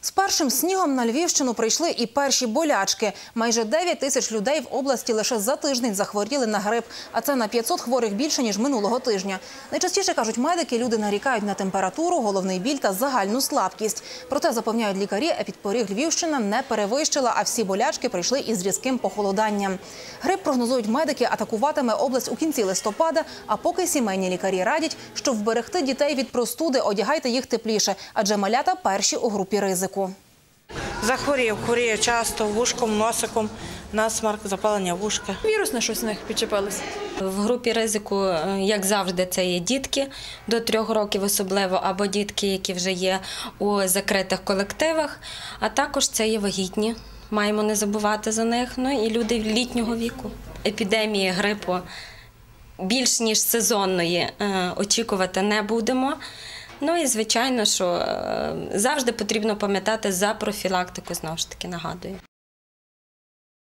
З першим снігом на Львівщину прийшли і перші болячки. Майже 9 тисяч людей в області лише за тиждень захворіли на грип, а це на 500 хворих більше ніж минулого тижня. Найчастіше кажуть медики, люди нарікають на температуру, головний біль та загальну слабкість. Проте запевняють лікарі, епідпоріг Львівщина не перевищила, а всі болячки прийшли із різким похолоданням. Грип прогнозують медики, атакуватиме область у кінці листопада. А поки сімейні лікарі радять, щоб вберегти дітей від простуди, одягайте їх тепліше, адже малята перші у групі ризику. Захворів, хворіє часто вушком, носиком, насмарк, запалення вушка. Вірусне щось на них підчепилось. В групі ризику, е, як завжди, це є дітки до трьох років, особливо, або дітки, які вже є у закритих колективах, а також це є вагітні. Маємо не забувати за них. Ну і люди літнього віку. Епідемії грипу більш ніж сезонної е, очікувати не будемо. Ну і звичайно, що е, завжди потрібно пам'ятати за профілактику, знову ж таки нагадую.